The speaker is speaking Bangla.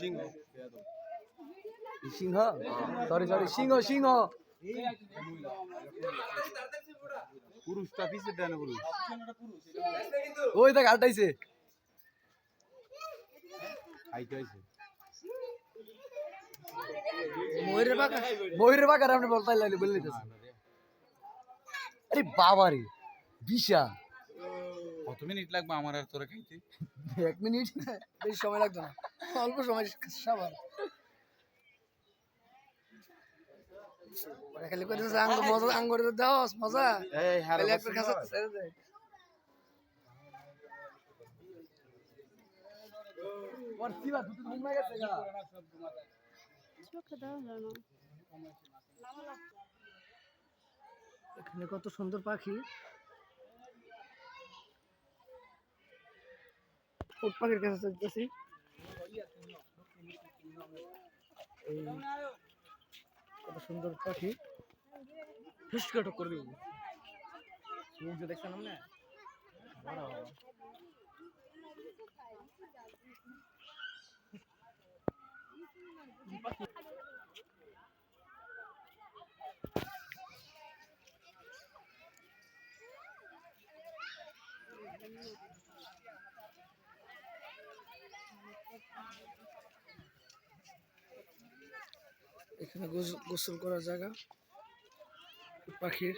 সিংহ। সিংহ? সরি সরি সিংহ সিংহ। পুরুষটা পিছের ডানে পুরুষ। ওই দেখ আটাইছে ময়ূরের বাগান ময়ূরের বাগান আপনি বলতে লাগলে বললে আরে বাবা রে বিশাল। কত মিনিট লাগবে আমার আর তোরা খাইতে? এক মিনিট? বেশি সময় লাগতো না। অল্প সময় সাবান খালি করে আঙ্গুর মজা আঙ্গুর দাও মজা। এই খালি একবার ছেড়ে দেয়। ওর সিবা দুটো ঘুম গেছে গা। চোখে দেওয়া না এখানে কত সুন্দর পাখি। উট পাখির কাছে চলতেছি। এই কত সুন্দর পাখি। ফিস কাটক করে দেবো। সূর্য দেখছেন না বড় এখানে গোস- গোসল করার জায়গা। পাখির